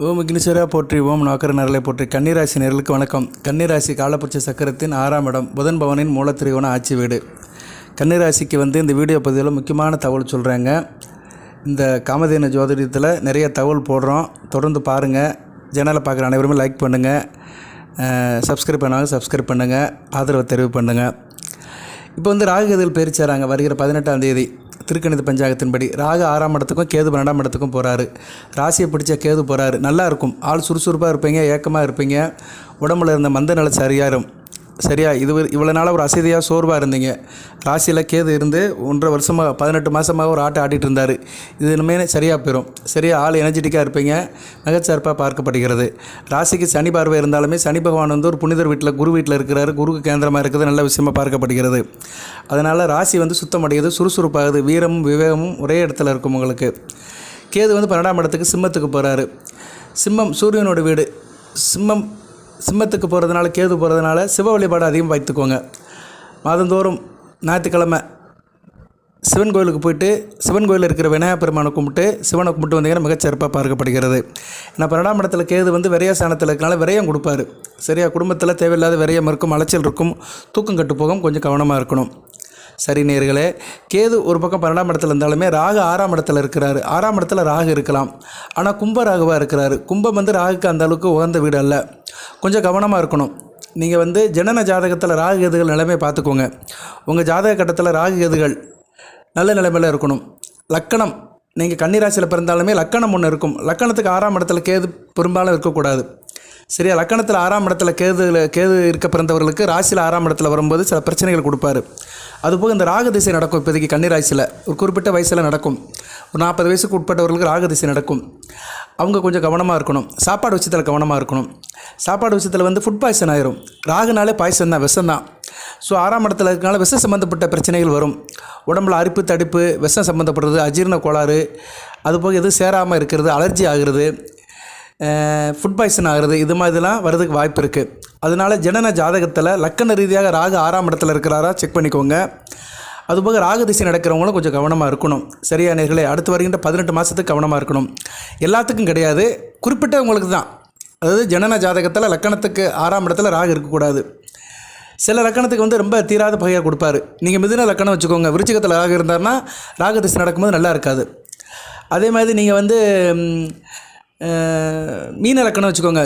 ஓம் விக்னேஸ்வரா போற்றி ஓம் நாக்கர நரலை போற்றி. கன்னிராசி நேர்களுக்கு வணக்கம். கன்னிராசி காலபட்ச சக்கரத்தின் ஆறாம் இடம் புதன் பவனின் மூலத்திரிகோண ஆட்சி வீடு. கன்னிராசிக்கு வந்து இந்த வீடியோ பதிவில் முக்கியமான தகவல் சொல்கிறாங்க இந்த காமதேன ஜோதிடத்தில் நிறைய தகவல் போடுறோம். தொடர்ந்து பாருங்கள் ஜன்னலை பார்க்குற அனைவருமே லைக் பண்ணுங்கள் சப்ஸ்கிரைப் பண்ணாங்க சப்ஸ்கிரைப் பண்ணுங்கள் ஆதரவை தெரிவு பண்ணுங்கள் இப்போ வந்து ராகுகதில் பேரிச்சாராங்க வருகிற பதினெட்டாம் தேதி. திருக்கணித பஞ்சாங்கத்தின்படி ராகு ஆறாம் இடத்துக்கும் கேது பன்னெண்டாம் இடத்துக்கும் போகிறாரு ராசியை பிடிச்ச கேது போகிறாரு நல்லா இருக்கும். ஆள் சுறுசுறுப்பாக இருப்பீங்க ஏக்கமாக இருப்பீங்க. உடம்புல இருந்த மந்த நிலை சரியாயிரும் சரியா? இது இவ்வளோ நாளாக ஒரு அசதியாக சோர்வாக இருந்தீங்க. ராசியில் கேது இருந்து ஒன்றரை வருஷமாக பதினெட்டு மாதமாக ஒரு ஆட்டை ஆடிட்டு இருந்தார். இது இனிமேல் சரியாக போயிடும் சரியா ஆள் எனர்ஜெட்டிக்காக இருப்பீங்க. மிகச்சிறப்பாக பார்க்கப்படுகிறது. ராசிக்கு சனி பார்வை இருந்தாலுமே சனி பகவான் வந்து ஒரு புனிதர் வீட்டில் குரு வீட்டில் இருக்கிறாரு. குருக்கு கேந்திரமாக இருக்கிறது நல்ல விஷயமாக பார்க்கப்படுகிறது. அதனால் ராசி வந்து சுத்தமடைகிறது சுறுசுறுப்பாகுது. வீரமும் விவேகமும் ஒரே இடத்துல இருக்கும் உங்களுக்கு. கேது வந்து பன்னெண்டாம் இடத்துக்கு சிம்மத்துக்கு போகிறாரு சிம்மம் சூரியனோட வீடு. சிம்மம் சிம்மத்துக்கு போகிறதுனால கேது போகிறதுனால சிவ வழிபாடு அதிகம் வைத்துக்கோங்க. மாதந்தோறும் ஞாயிற்றுக்கிழமை சிவன் கோயிலுக்கு போயிட்டு சிவன் கோயிலில் இருக்கிற விநாயகர் பெருமானை கும்பிட்டு சிவனை கும்பிட்டு வந்தீங்கன்னா மிகச்சிறப்பாக பார்க்கப்படுகிறது. ஏன்னா பன்னெண்டாம் இடத்துல கேது வந்து விரைய சாணத்தில் இருக்கனால விரயம் கொடுப்பாரு. சரியா குடும்பத்தில் தேவையில்லாத விரயம் இருக்கும் அலைச்சல் இருக்கும் தூக்கம் கட்டு போகும் கொஞ்சம் கவனமாக இருக்கணும். சரி நேர்களே கேது ஒரு பக்கம் பன்னெண்டாம் இடத்துல இருந்தாலுமே ராகு ஆறாம் இடத்துல இருக்கிறாரு. ஆறாம் இடத்துல ராகு இருக்கலாம். ஆனால் கும்ப ராகுவாக இருக்கிறாரு. கும்பம் வந்து ராகுக்கு அந்த அளவுக்கு உகந்த வீடு அல்ல. கொஞ்சம் கவனமாக இருக்கணும். நீங்கள் வந்து ஜனன ஜாதகத்தில் ராகு கேதுகள் நிலைமை பார்த்துக்கோங்க. உங்கள் ஜாதக கட்டத்தில் ராகு கேதுகள் நல்ல நிலைமையில் இருக்கணும். லக்கணம் நீங்கள் கன்னிராசியில் பிறந்தாலுமே லக்கணம் ஒன்று இருக்கும். லக்கணத்துக்கு ஆறாம் இடத்துல கேது பெரும்பாலும் இருக்கக்கூடாது. சரியா லக்கணத்தில் ஆறாம் இடத்துல கேது கேது இருக்க பிறந்தவர்களுக்கு ராசியில் ஆறாம் இடத்துல வரும்போது சில பிரச்சனைகள் கொடுப்பாரு. அதுபோக இந்த ராகு திசை நடக்கும். இப்போதைக்கு கன்னிராசியில் ஒரு குறிப்பிட்ட வயசில் நடக்கும். ஒரு நாற்பது வயசுக்கு உட்பட்டவர்களுக்கு ராகு திசை நடக்கும். அவங்க கொஞ்சம் கவனமாக இருக்கணும். சாப்பாடு விஷயத்தில் கவனமாக இருக்கணும். சாப்பாடு விஷயத்தில் வந்து ஃபுட் பாய்சன் ஆயிரும். ராகுனாலே பாய்சன் தான் விஷம் தான். ஸோ ஆறாம் இடத்துல இருக்கனால விஷம் சம்மந்தப்பட்ட பிரச்சனைகள் வரும். உடம்புல அரிப்பு தடுப்பு விஷம் சம்மந்தப்படுறது அஜீரண கோளாறு. அதுபோக எதுவும் சேராமல் இருக்கிறது அலர்ஜி ஆகிறது. ஃபுட் பாய்சன் ஆகிறது இது மாதிரிலாம் வரதுக்கு வாய்ப்பு இருக்குது அதனால ஜனன ஜாதகத்தில் லக்கண ரீதியாக ராகு ஆறாம் இடத்துல இருக்கிறாரா செக் பண்ணிக்கோங்க. அதுபோக ராகு திசை நடக்கிறவங்களும் கொஞ்சம் கவனமாக இருக்கணும். சரியா நேர்களே அடுத்து வருகின்ற பதினெட்டு மாதத்துக்கு கவனமாக இருக்கணும். எல்லாத்துக்கும் கிடையாது குறிப்பிட்டவங்களுக்கு தான். அதாவது ஜனன ஜாதகத்தில் லக்கணத்துக்கு ஆறாம் இடத்துல ராகு இருக்கக்கூடாது. சில லக்கணத்துக்கு வந்து ரொம்ப தீராத பகையாக கொடுப்பாரு. நீங்கள் மிதுன லக்கணம் வச்சுக்கோங்க. விருச்சிகத்தில் ராகு இருந்தாருன்னா ராகு திசை நடக்கும்போது நல்லா இருக்காது. அதே மாதிரி நீங்கள் வந்து மீன லக்கணம் வச்சுக்கோங்க.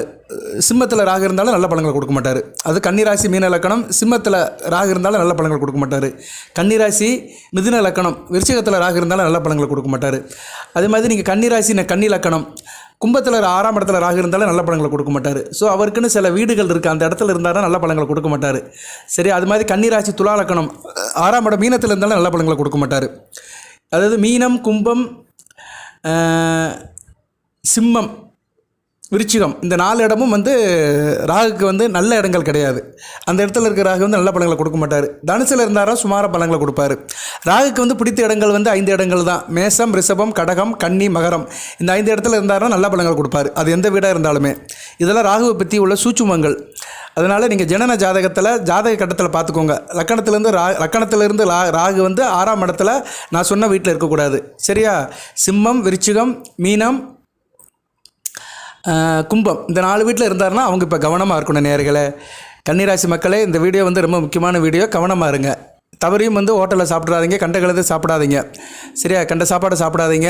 சிம்மத்தில் ராக இருந்தாலும் நல்ல பழங்களை கொடுக்க மாட்டார். அது கன்னிராசி மீன லக்கணம் சிம்மத்தில் ராக இருந்தாலும் நல்ல பழங்களை கொடுக்க மாட்டார். கன்னிராசி மிதுன லக்கணம் விருச்சிகத்தில் ராக இருந்தாலும் நல்ல பழங்களை கொடுக்க மாட்டார். அதே மாதிரி நீங்கள் கன்னிராசி கன்னி லக்கணம் கும்பத்தில் ஆறாம் இடத்துல ராகு இருந்தாலும் நல்ல பழங்களை கொடுக்க மாட்டார். ஸோ அவருக்குன்னு சில வீடுகள் இருக்குது அந்த இடத்துல இருந்தாலும் நல்ல பழங்களை கொடுக்க மாட்டார். சரி அது மாதிரி கன்னிராசி துலா லக்கணம் ஆறாம் இடம் மீனத்தில் இருந்தாலும் நல்ல பழங்களை கொடுக்க மாட்டார். அதாவது மீனம் கும்பம் சிம்மம் விருச்சிகம் இந்த நாலு இடமும் வந்து ராகுக்கு வந்து நல்ல இடங்கள் கிடையாது. அந்த இடத்துல இருக்கிற ராகு வந்து நல்ல பழங்களை கொடுக்க மாட்டார். தனுசில் இருந்தாரோ சுமார பழங்களை கொடுப்பாரு. ராகுக்கு வந்து பிடித்த இடங்கள் வந்து ஐந்து இடங்கள் தான். மேசம் ரிஷபம் கடகம் கன்னி மகரம். இந்த ஐந்து இடத்துல இருந்தாரோ நல்ல பழங்கள் கொடுப்பாரு. அது எந்த வீடாக இருந்தாலுமே. இதெல்லாம் ராகுவை பற்றி உள்ள சூச்சுமங்கள் அதனால் நீங்கள் ஜனன ஜாதகத்தில் ஜாதக கட்டத்தில் பார்த்துக்கோங்க லக்கணத்திலேருந்து ரா லக்கணத்திலேருந்து ரா ராகு வந்து ஆறாம் இடத்துல நான் சொன்ன வீட்டில் இருக்கக்கூடாது. சரியா? சிம்மம் விருச்சிகம் மீனம் கும்பம். இந்த நாலு வீட்டில் இருந்தாருன்னா அவங்க இப்போ கவனமாக இருக்கணும் நேர்களை கன்னிராசி மக்களே இந்த வீடியோ வந்து ரொம்ப முக்கியமான வீடியோ. கவனமாக இருங்க. தவறையும் வந்து ஹோட்டலில் சாப்பிட்றாதீங்க கண்ட கழுதை சாப்பிடாதீங்க. சரியா? கண்ட சாப்பாடு சாப்பிடாதீங்க.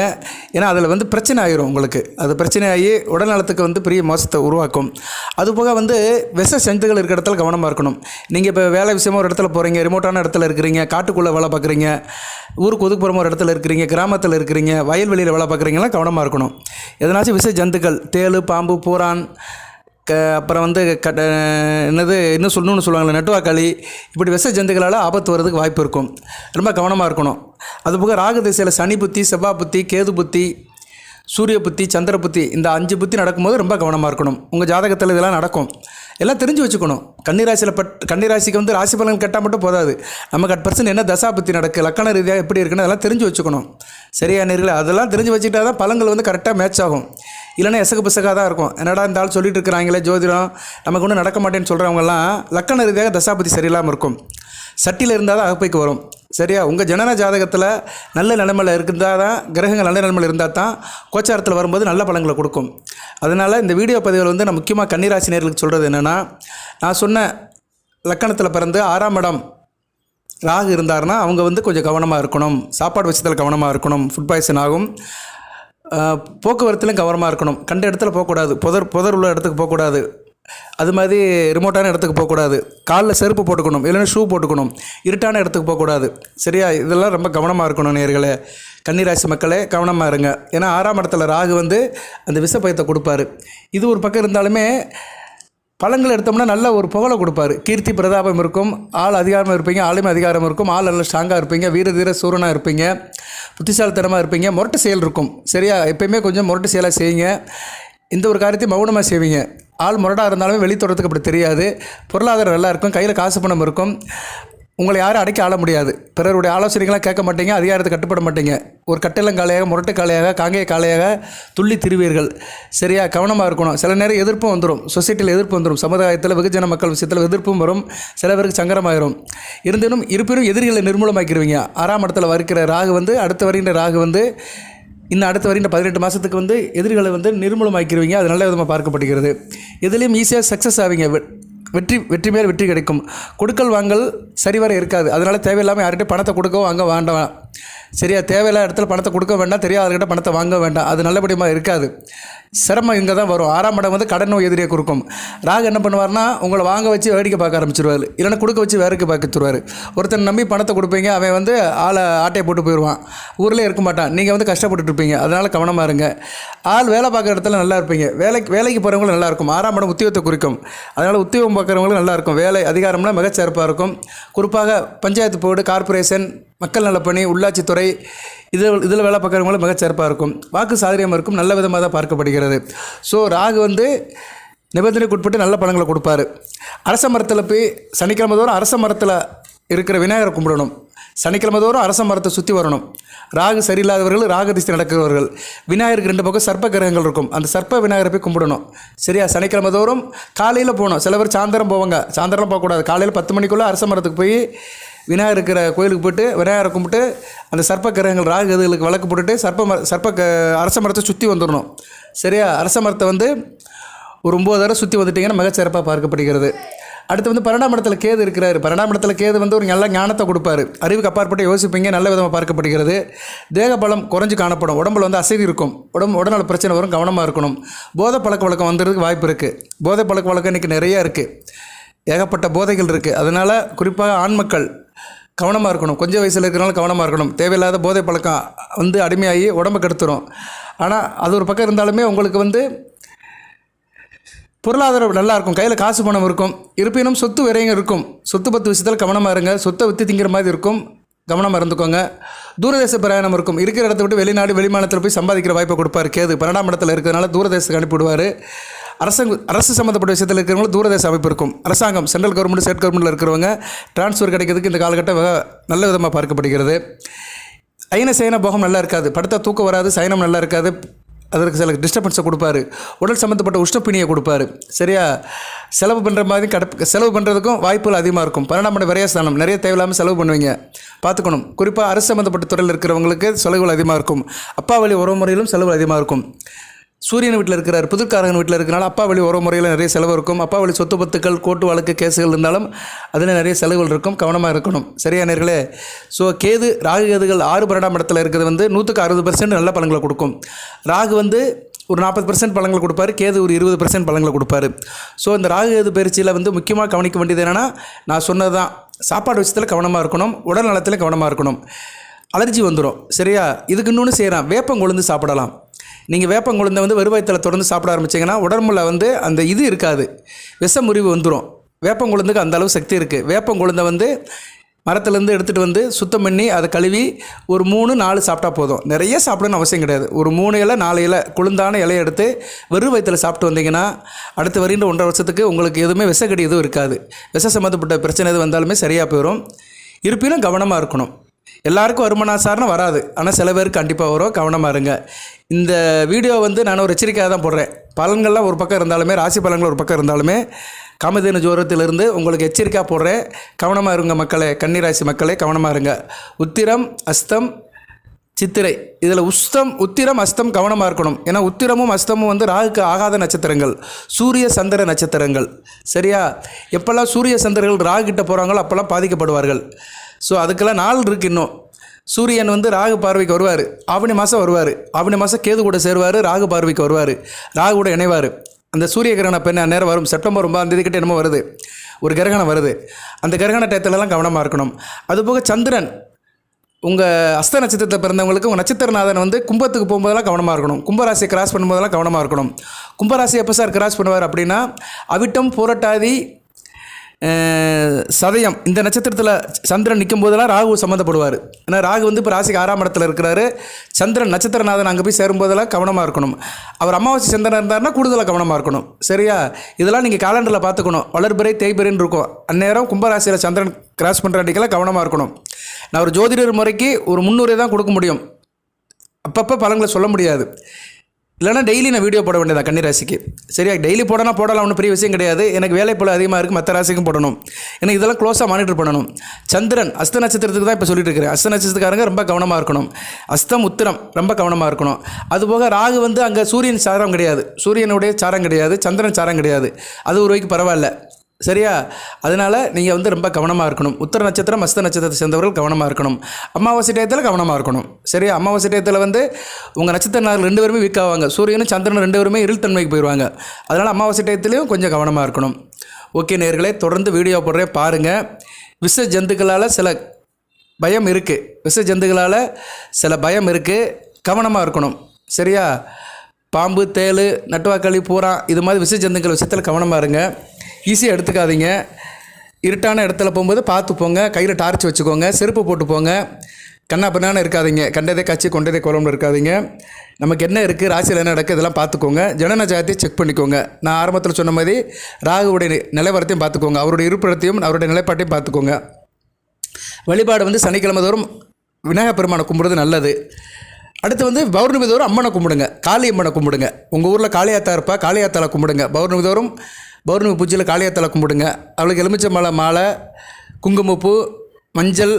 ஏன்னா அதில் வந்து பிரச்சனை ஆயிரும் உங்களுக்கு. அது பிரச்சனை ஆகி உடல் நலத்துக்கு வந்து பெரிய மோசத்தை உருவாக்கும். அதுபோக வந்து விஷ ஜந்துகள் இருக்கிற இடத்துல கவனமாக இருக்கணும். நீங்கள் இப்போ வேலை விஷயமா ஒரு இடத்துல போகிறீங்க ரிமோட்டான இடத்துல இருக்கிறீங்க காட்டுக்குள்ளே வேலை பார்க்குறீங்க ஊருக்கு ஒதுக்குப்புறமா ஒரு இடத்துல இருக்கிறீங்க கிராமத்தில் இருக்கிறீங்க வயல்வெளியில் வேலை பார்க்குறீங்கலாம் கவனமாக இருக்கணும். எதனாச்சும் விஷ ஜந்துக்கள் தேள் பாம்பு பூரான் க அப்புறம் வந்து கட என்னது இன்னும் சொல்லணும்னு சொல்லுவாங்களே நட்டுவாக்களி இப்படி விஷ ஜந்துக்களால் ஆபத்து வர்றதுக்கு வாய்ப்பு இருக்கும். ரொம்ப கவனமாக இருக்கணும். அதுபோக ராகு திசையில் சனி புத்தி செவ்வாய் புத்தி கேது புத்தி சூரிய புத்தி சந்திர புத்தி இந்த அஞ்சு புத்தி நடக்கும்போது ரொம்ப கவனமாக இருக்கணும். உங்கள் ஜாதகத்தில் இதெல்லாம் நடக்கும். எல்லாம் தெரிஞ்சு வச்சுக்கணும். கன்னிராசியில் பட் கன்னிராசிக்கு வந்து ராசி பலன் கட்டால் மட்டும் போதாது. நமக்கு அட் பர்சன்ட் என்ன தசா புத்தி நடக்கு லக்கண ரீதியாக எப்படி இருக்குன்னு அதெல்லாம் தெரிஞ்சு வச்சுக்கணும். சரியா நேரில் அதெல்லாம் தெரிஞ்சு வச்சுக்கிட்டா தான் பழங்கள் வந்து கரெக்டாக மேட்ச் ஆகும். இல்லைன்னா எசகு பிசகாக தான் இருக்கும். என்னடா இந்த ஆள் சொல்லிட்டு இருக்கிறாங்களே ஜோதிடம் நமக்கு ஒன்றும் நடக்க மாட்டேன்னு சொல்கிறவங்கலாம் லக்கண ரீதியாக தசாபதி சரியில்லாமல் இருக்கும். சட்டியில் இருந்தால் தான் அகப்பைக்கு வரும். சரியா? உங்கள் ஜனன ஜாதகத்தில் நல்ல நிலைமையில் இருந்தால் தான் கிரகங்கள் நல்ல நிலைமையில் இருந்தால் தான் கோச்சாரத்தில் வரும்போது நல்ல பலங்களை கொடுக்கும். அதனால் இந்த வீடியோ பதிவில் வந்து நான் முக்கியமாக கன்னிராசி நேர்களுக்கு சொல்கிறது என்னென்னா நான் சொன்ன லக்கணத்தில் பிறந்து ஆறாம் இடம் ராகு இருந்தார்னா அவங்க வந்து கொஞ்சம் கவனமாக இருக்கணும். சாப்பாடு விஷயத்தில் கவனமாக இருக்கணும். ஃபுட் பாய்சன் ஆகும். போக்குவரத்துலையும் கவனமாக இருக்கணும். கண்ட இடத்துல போகக்கூடாது. புதர் புதர் உள்ள இடத்துக்கு போகக்கூடாது. அது மாதிரி ரிமோட்டான இடத்துக்கு போகக்கூடாது. காலில் செருப்பு போட்டுக்கணும் இல்லைன்னா ஷூ போட்டுக்கணும். இருட்டான இடத்துக்கு போகக்கூடாது. சரியா? இதெல்லாம் ரொம்ப கவனமாக இருக்கணும் நேர்களே கன்னிராசி மக்களே கவனமாக இருங்க. ஏன்னா ஆறாம் இடத்துல ராகு வந்து அந்த விஷப்பயத்தை கொடுப்பாரு. இது ஒரு பக்கம் இருந்தாலுமே பழங்கள் எடுத்தோம்னா நல்ல ஒரு புகழை கொடுப்பாரு. கீர்த்தி பிரதாபம் இருக்கும். ஆள் அதிகாரம் இருப்பீங்க ஆளுமை அதிகாரம் இருக்கும். ஆள் நல்ல ஸ்ட்ராங்காக இருப்பீங்க. வீர தீர சூரனாக இருப்பீங்க. புத்திசாலித்தனமாக இருப்பீங்க. முரட்டு செயல் இருக்கும். சரியா? எப்பயுமே கொஞ்சம் முரட்டு செயலாக செய்யுங்க. இந்த ஒரு காரியத்தையும் மௌனமாக செய்வீங்க. ஆள் முரடாக இருந்தாலுமே வெளித்தோட்டத்துக்கு அப்படி தெரியாது. பொருளாதாரம் நல்லா இருக்கும். கையில் காசு பணம் இருக்கும். உங்களை யாரும் அடக்கி ஆள முடியாது. பிறருடைய ஆலோசனைகளாம் கேட்க மாட்டீங்க. அதிகாரத்தை கட்டுப்பட மாட்டீங்க. ஒரு கட்டிலங்காலையாக முரட்டு காளையாக காங்கேய காளையாக துள்ளி திருவீர்கள். சரியா? கவனமாக இருக்கணும். சில நேரம் எதிர்ப்பும் வந்துடும் சொசைட்டியில் எதிர்ப்பு வந்துடும் சமுதாயத்தில் வெகுஜன மக்கள் விஷயத்தில் எதிர்ப்பும் வரும். சில பேருக்கு சங்கரமாயிரும் இருந்தினும் இருப்பினும் எதிரிகளை நிர்மூலமாக்கிடுவீங்க ஆறாம் இடத்துல வருகிற ராகு வந்து அடுத்த வருகின்ற ராகு வந்து இந்த அடுத்த வரையும் பதினெட்டு மாதத்துக்கு வந்து எதிரிகளை வந்து நிர்மூலமாக்கிடுவீங்க அது நல்ல விதமாக பார்க்கப்படுகிறது. எதுலேயும் ஈஸியாக சக்ஸஸ் ஆவீங்க. வெ- வெற்றி வெற்றி மேல் வெற்றி கிடைக்கும். கொடுக்கல் வாங்கல் சரிவர இருக்காது. அதனால் தேவையில்லாமல் யார்கிட்ட பணத்தை கொடுக்கவும் அங்கே வேண்டாம். சரியா தேவையில்லாத இடத்துல பணத்தை கொடுக்க வேண்டாம் தெரியாதவர்கிட்ட பணத்தை வாங்க வேண்டாம். அது நல்லபடியாக இருக்காது. சிரமம் இங்கே தான் வரும். ஆறாம் இடம் வந்து கடன் நோய் எதிரியை கொடுக்கும் ராகு என்ன பண்ணுவார்னா உங்களை வாங்க வச்சு வேடிக்கை பார்க்க ஆரம்பிச்சிருவார். இல்லைன்னா கொடுக்க வச்சு வேறுக்கு பார்க்க தருவார் ஒருத்தன் நம்பி பணத்தை கொடுப்பீங்க அவன் வந்து ஆளை ஆட்டையை போட்டு போயிடுவான். ஊரில் இருக்க மாட்டான். நீங்கள் வந்து கஷ்டப்பட்டுட்டு இருப்பீங்க. அதனால் கவனமாக இருங்க. ஆள் வேலை பார்க்குற இடத்துல நல்லா இருப்பீங்க. வேலைக்கு வேலைக்கு போகிறவங்களும் நல்லா இருக்கும். ஆறாம் இடம் உத்தியோகத்தை குறிக்கும். அதனால் உத்தியோகம் பார்க்குறவங்களும் நல்லா இருக்கும். வேலை அதிகாரம்லாம் மிகச்சிறப்பாக இருக்கும். குறிப்பாக பஞ்சாயத்து போர்டு கார்ப்பரேஷன் மக்கள் நலப்பணி உள்ளாட்சித்துறை இதில் இதில் வேலை பார்க்குறவங்களும் மிகச்சிறப்பாக இருக்கும். வாக்கு சாதுரியம் இருக்கும் நல்ல விதமாக தான் பார்க்கப்படுகிறது. ஸோ ராகு வந்து நிபந்தனைக்கு உட்பட்டு நல்ல பலன்களை கொடுப்பாரு. அரச மரத்தில் போய் சனிக்கிழமை தோறும் அரச மரத்தில் இருக்கிற விநாயகரை கும்பிடணும். சனிக்கிழமை தோறும் அரச மரத்தை சுற்றி வரணும். ராகு சரியில்லாதவர்கள் ராகு திசை நடக்கிறவர்கள். விநாயகருக்கு ரெண்டு பக்கம் சர்ப்ப கிரகங்கள் இருக்கும். அந்த சர்ப்ப விநாயகரை போய் கும்பிடணும். சரியா? சனிக்கிழமை தோறும் காலையில் போகணும். சில பேர் சாயந்தரம் போவாங்க. சாயந்தரம் போகக்கூடாது. காலையில் பத்து மணிக்குள்ளே அரச மரத்துக்கு போய் விநாயகர் இருக்கிற கோயிலுக்கு போயிட்டு விநாயகரை கும்பிட்டு அந்த சர்ப்ப கிரகங்கள் ராகு இதுகளுக்கு விளக்கு போட்டுட்டு சர்ப்ப மர சர்ப்ப க அரச மரத்தை சுற்றி வந்துடணும் சரியா? அரச மரத்தை வந்து ஒரு ஒம்பது தடவை சுற்றி வந்துட்டிங்கன்னா மிகச்சிறப்பாக பார்க்கப்படுகிறது. அடுத்து வந்து பன்னெண்டாம் இடத்துல கேது இருக்கிறாரு. பன்னெண்டாம் இடத்துல கேது வந்து ஒரு நல்ல ஞானத்தை கொடுப்பாரு. அறிவுக்கு அப்பாற்பட்டு யோசிப்பீங்க நல்ல விதமாக பார்க்கப்படுகிறது. தேக பலம் குறைஞ்சு காணப்படும். உடம்புல வந்து அசதி இருக்கும். உடம்பு உடல்நல பிரச்சனை வரும் கவனமாக இருக்கணும். போதை பழக்க வழக்கம் வந்துறதுக்கு வாய்ப்பு இருக்குது போதை பழக்க வழக்கம் இன்றைக்கி நிறையா இருக்குது ஏகப்பட்ட போதைகள் இருக்குது அதனால் குறிப்பாக ஆண் மக்கள் கவனமாக இருக்கணும். கொஞ்சம் வயசில் இருக்கிறனால கவனமாக இருக்கணும். தேவையில்லாத போதை பழக்கம் வந்து அடிமையாகி உடம்பை கெடுத்துரும். ஆனால் அது ஒரு பக்கம் இருந்தாலுமே உங்களுக்கு வந்து பொருளாதாரம் நல்லாயிருக்கும் கையில் காசு பணம் இருக்கும். இருப்பினும் சொத்து விரைங்க இருக்கும். சொத்து பத்து விஷயத்தில் கவனமாக இருங்க. சொத்தை விற்று திங்கிற மாதிரி இருக்கும். கவனமாக இருந்துக்கோங்க. தூரதேச பிரயாணம் இருக்கும். இருக்கிற இடத்த விட்டு வெளிநாடு வெளிமாநிலத்தில் போய் சம்பாதிக்கிற வாய்ப்பை கொடுப்பாரு கேது. பன்னெண்டாம் இடத்துல இருக்கிறதுனால தூரதேசத்துக்கு அனுப்பிவிடுவார். அரசாங்க அரசு சம்மந்தப்பட்ட விஷயத்தில் இருக்கிறவங்க தூரதேச அமைப்பு இருக்கும். அரசாங்கம் சென்ட்ரல் கவர்மெண்ட் ஸ்டேட் கவர்மெண்ட்டில் இருக்கிறவங்க டிரான்ஸ்ஃபர் கிடைக்கிறதுக்கு இந்த காலகட்டம் நல்ல விதமாக பார்க்கப்படுகிறது. ஐன சயன போகம் நல்லா இருக்காது. படுத்தா தூக்கம் வராது சயனம் நல்லா இருக்காது. அதற்கு சில டிஸ்டர்பன்ஸை கொடுப்பாரு. உடல் சம்மந்தப்பட்ட உஷ்ணப்பிணியை கொடுப்பாரு. சரியா? செலவு பண்ணுற மாதிரி கட செலவு பண்ணுறதுக்கும் வாய்ப்புகள் அதிகமாக இருக்கும். பன்னெண்டாம் விரைய சாணம் நிறைய தேவையில்லாமல் செலவு பண்ணுவீங்க. பார்த்துக்கணும். குறிப்பாக அரசு சம்மந்தப்பட்ட துறையில் இருக்கிறவங்களுக்கு செலவுகள் அதிகமாக இருக்கும். அப்பா வழி உறவு முறையிலும் செலவு அதிகமாக இருக்கும். சூரியன் வீட்டில் இருக்கிறார் புதுக்காரகன் வீட்டில் இருக்கிறனால அப்பா வழி உறவு முறையில் நிறைய செலவு இருக்கும். அப்பா வழி சொத்து பத்துக்கள் கோர்ட்டு வழக்கு கேஸுகள் இருந்தாலும் அதில் நிறைய செலவுகள் இருக்கும். கவனமாக இருக்கணும். சரியா நேர்களே? ஸோ கேது ராகு கேதுகள் ஆறு பன்னெண்டாம் இடத்துல இருக்கிறது வந்து நூற்றுக்கு அறுபது பர்சன்ட் நல்ல பலன்களை கொடுக்கும். ராகு வந்து ஒரு நாற்பது பர்சன்ட் பழங்கள் கொடுப்பாரு. கேது ஒரு இருபது பர்சன்ட் பழங்களை கொடுப்பாரு. ஸோ இந்த ராகு கேது பயிற்சியில் வந்து முக்கியமாக கவனிக்க வேண்டியது என்னென்னா நான் சொன்னது தான் சாப்பாடு விஷயத்தில் கவனமாக இருக்கணும். உடல் நலத்தில் கவனமாக இருக்கணும். அலர்ஜி வந்துடும் சரியா? இதுக்கு இன்னொன்று செய்கிறான் வேப்பங்கொழுந்து சாப்பிடலாம். நீங்கள் வேப்பங்குழந்தை வந்து வெறுவாயத்தில் தொடர்ந்து சாப்பிட ஆரம்பிச்சிங்கன்னா உடம்புல வந்து அந்த இது இருக்காது. விஷ முறிவு வந்துடும் வேப்பங்குழந்துக்கு அந்த அளவு சக்தி இருக்குது வேப்பங்குழந்தை வந்து மரத்துலேருந்து எடுத்துகிட்டு வந்து சுத்தம் பண்ணி அதை கழுவி ஒரு மூணு நாலு சாப்பிட்டா போதும். நிறைய சாப்பிடணும்னு அவசியம் கிடையாது. ஒரு மூணு இலை நாலு இலை குளுந்தான இலையை எடுத்து வெறும் வயிற்றில் சாப்பிட்டு வந்தீங்கன்னா அடுத்து வருகின்ற ஒன்றரை வருஷத்துக்கு உங்களுக்கு எதுவுமே விஷக்கடி எதுவும் இருக்காது. விஷ சம்மந்தப்பட்ட பிரச்சனை எது வந்தாலுமே சரியாக போயிடும் இருப்பினும் கவனமாக இருக்கணும். எல்லாருக்கும் வருமானா சார்னு வராது. ஆனால் சில பேருக்கு கண்டிப்பாக வரும். கவனமாக இருங்க. இந்த வீடியோ வந்து நான் ஒரு எச்சரிக்கையாக தான் போடுறேன். பலன்கள்லாம் ஒரு பக்கம் இருந்தாலுமே ராசி பலன்கள் ஒரு பக்கம் இருந்தாலுமே காமதேனு ஜோரத்திலிருந்து உங்களுக்கு எச்சரிக்கையாக போடுறேன். கவனமாக இருங்க மக்களே. கன்னிராசி மக்களே கவனமாக இருங்க. உத்திரம் அஸ்தம் சித்திரை. இதில் உஸ்தம் உத்திரம் அஸ்தம் கவனமாக இருக்கணும். ஏன்னா உத்திரமும் அஸ்தமும் வந்து ராகுக்கு ஆகாத நட்சத்திரங்கள். சூரிய சந்திர நட்சத்திரங்கள். சரியா? எப்போல்லாம் சூரிய சந்திரர்கள் ராகு கிட்ட போகிறாங்களோ அப்போல்லாம் பாதிக்கப்படுவார்கள். ஸோ அதுக்கெல்லாம் நாள் இருக்குது இன்னும். சூரியன் வந்து ராகு பார்வைக்கு வருவார். ஆவணி மாதம் வருவார். ஆவணி மாதம் கேது கூட சேருவார் ராகு பார்வைக்கு வருவார். ராகு கூட இணைவார். அந்த சூரிய கிரகணம் இப்போ என்ன நேரம் வரும். செப்டம்பர் ஒன்பதாம் தேதி என்னமோ வருது. ஒரு கிரகணம் வருது. அந்த கிரகண டயத்துலலாம் கவனமாக இருக்கணும். அதுபோக சந்திரன் உங்கள் அஸ்த நட்சத்திரத்தில் பிறந்தவங்களுக்கு உங்கள் நட்சத்திரநாதன் வந்து கும்பத்துக்கு போகும்போதெல்லாம் கவனமாக இருக்கணும். கும்பராசியை கிராஸ் பண்ணும்போதெல்லாம் கவனமாக இருக்கணும். கும்பராசி எப்போ சார் கிராஸ் பண்ணுவார் அப்படின்னா அவிட்டம் புரட்டாதி சதயம். இந்த நட்சத்திரத்தில் சந்திரன் நிற்கும் போதெல்லாம் ராகு சம்மந்தப்படுவார். ஏன்னா ராகு வந்து இப்போ ராசிக்கு ஆறாம் இடத்துல இருக்கிறாரு. சந்திரன் நட்சத்திரநாதன் அங்கே போய் சேரும்போதெல்லாம் கவனமாக இருக்கணும். அவர் அமாவாசை சந்திரன் இருந்தாருன்னா கூடுதலாக கவனமாக இருக்கணும். சரியா? இதெல்லாம் நீங்கள் காலண்டரில் பார்த்துக்கணும். வளர்பிறை தேய்பிறைன்னு இருக்கும். அந்நேரம் கும்பராசியில் சந்திரன் கிராஸ் பண்ணுற அன்றைக்கெல்லாம் கவனமாக இருக்கணும். நான் ஒரு ஜோதிடர் முறைக்கு ஒரு முன்னுரை தான் கொடுக்க முடியும். அப்பப்போ பலன்களை சொல்ல முடியாது. இல்லைனா டெய்லி நான் வீடியோ போட வேண்டியதா கன்னிராசிக்கு சரியா? டெய்லி போடனா போடலாம் ஒன்றும் பெரிய விஷயம் கிடையாது. எனக்கு வேலை போல அதிகமாக இருக்குது மற்ற ராசிக்கும் போடணும். எனக்கு இதெல்லாம் க்ளோஸாக மானிட்டர் பண்ணணும். சந்திரன் அஸ்த நட்சத்திரத்துக்கு தான் இப்போ சொல்லிட்டு இருக்கிறேன் அஸ்த நட்சத்திரக்காரங்க ரொம்ப கவனமாக இருக்கணும். அஸ்தம் உத்திரம் ரொம்ப கவனமாக இருக்கணும். அதுபோக ராகு வந்து அங்கே சூரியன் சாரம் கிடையாது. சூரியனுடைய சாரம் கிடையாது சந்திரன் சாரம் கிடையாது. அது ஒரு வரைக்கும் பரவாயில்ல. சரியா? அதனால் நீங்கள் வந்து ரொம்ப கவனமாக இருக்கணும். உத்தர நட்சத்திரம் மஸ்த நட்சத்திரத்தை சேர்ந்தவர்கள் கவனமாக இருக்கணும். அமாவாசை டயத்தில் கவனமாக இருக்கணும். சரியா? அமாவாசை டயத்தில் வந்து உங்கள் நட்சத்திர ரெண்டு பேருமே வீக் ஆவாங்க. சூரியனும் சந்திரனும் ரெண்டு பேருமே இருள் தன்மைக்கு போயிடுவாங்க அதனால் அமாவாசை டயத்துலேயும் கொஞ்சம் கவனமாக இருக்கணும். ஓகே நேர்களே தொடர்ந்து வீடியோ போடுறேன் பாருங்கள் விஷ ஜந்துக்களால் சில பயம் இருக்குது விஷ ஜந்துக்களால் சில பயம் இருக்குது கவனமாக இருக்கணும். சரியா? பாம்பு தேள் நட்டுவாக்களி பூரா இது மாதிரி விஷ ஜந்துக்கள் விஷயத்தில் கவனமாக இருங்க. ஈஸியாக எடுத்துக்காதீங்க. இருட்டான இடத்துல போகும்போது பார்த்து போங்க. கையில் டார்ச் வச்சுக்கோங்க. செருப்பு போட்டு போங்க. கண்ணா பின்னான்னு இருக்காதீங்க. கண்டதே காட்சி கொண்டதே குளம்னு இருக்காதீங்க. நமக்கு என்ன இருக்குது ராசியில் என்ன நடக்குது? இதெல்லாம் பார்த்துக்கோங்க. ஜனன ஜாதியை செக் பண்ணிக்கோங்க. நான் ஆரம்பத்தில் சொன்ன மாதிரி ராகுவுடைய நிலவரத்தையும் பார்த்துக்கோங்க. அவருடைய இருப்பிடத்தையும் அவருடைய நிலைப்பாட்டையும் பார்த்துக்கோங்க. வழிபாடு வந்து சனிக்கிழமை தோறும் விநாயகர் பெருமானை கும்பிடுறது நல்லது. அடுத்து வந்து பௌர்ணமி தோறும் அம்மனை கும்பிடுங்க. காளி அம்மனை கும்பிடுங்க. உங்கள் ஊரில் காளியாத்தா இருப்பா? காளியாத்தால கும்பிடுங்க. பௌர்ணமி தோறும் பௌர்ணமி பூஜையில் காளியாத்தால கும்பிடுங்க. அவளுக்கு எலுமிச்சை மாலை மாலை குங்குமப்பூ மஞ்சள்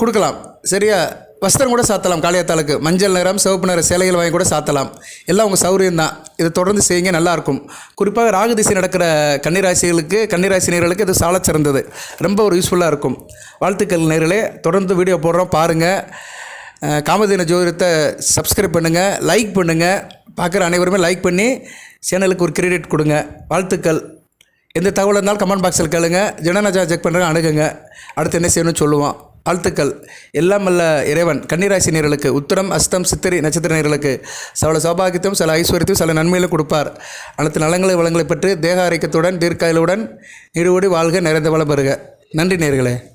கொடுக்கலாம். சரியா? வஸ்திரம் கூட சாத்தலாம் காளியாத்தாளுக்கு மஞ்சள் நிறம் சிவப்பு நிற சேலைகள் வாங்கி கூட சாத்தலாம். எல்லாம் உங்கள் சௌரியம் தான். இதை தொடர்ந்து செய்யுங்க நல்லாயிருக்கும் குறிப்பாக ராகு திசை நடக்கிற கன்னிராசிகளுக்கு கன்னிராசி நேர்களுக்கு இது சால சிறந்தது. ரொம்ப ஒரு யூஸ்ஃபுல்லாக இருக்கும். வாழ்த்துக்கள் நேர்களே. தொடர்ந்து வீடியோ போடுறோம் பாருங்கள் காமதீன காமதேன ஜோதிடத்தை சப்ஸ்கிரைப் பண்ணுங்கள் லைக் பண்ணுங்கள் பார்க்குற அனைவருமே லைக் பண்ணி சேனலுக்கு ஒரு கிரெடிட் கொடுங்க. வாழ்த்துக்கள். எந்த தகவல் இருந்தாலும் கமெண்ட் பாக்ஸில் கேளுங்க. ஜனநஜா செக் பண்ணுறாங்க அணுகுங்க. அடுத்து என்ன செய்யணும்னு சொல்லுவோம். வாழ்த்துக்கள். எல்லாம் அல்ல இறைவன். கன்னிராசி நேர்களுக்கு உத்தரம் அஸ்தம் சித்திரை நட்சத்திர நேர்களுக்கு சில சௌபாகியத்தையும் சில ஐஸ்வர்யத்தையும் சில நன்மையிலும் கொடுப்பார். அனைத்து நலங்களை வளங்களை பெற்று தேக ஆரோக்கியத்துடன் தீர்க்காயலுடன் இருவோடி வாழ்க நிறைந்த வளம் பெறுக. நன்றி நேர்களே.